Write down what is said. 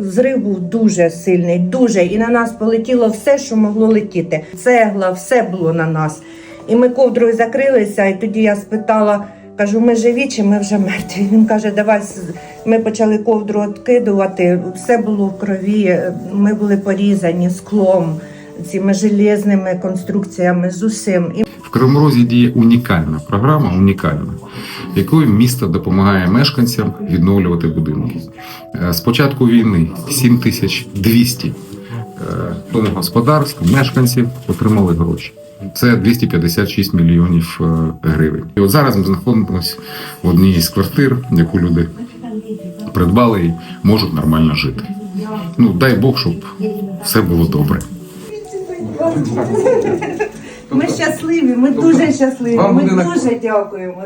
Зрив був дуже сильний, дуже. І на нас полетіло все, що могло летіти. Цегла, все було на нас. І ми ковдрою закрилися, і тоді я спитала, кажу, ми живі чи ми вже мертві? Він каже, давай ми почали ковдру відкидувати, все було в крові, ми були порізані склом, цими железними конструкціями з усім. І В Кривому Розі діє унікальна програма, унікальна, якою місто допомагає мешканцям відновлювати будинки. Е, З початку війни 7200 е, домогосподарств, мешканців отримали гроші. Це 256 мільйонів е, гривень. І от зараз ми знаходимося в одній із квартир, яку люди придбали і можуть нормально жити. Ну дай Бог, щоб все було добре. Ми щасливі, ми дуже щасливі. Ми дуже дякуємо.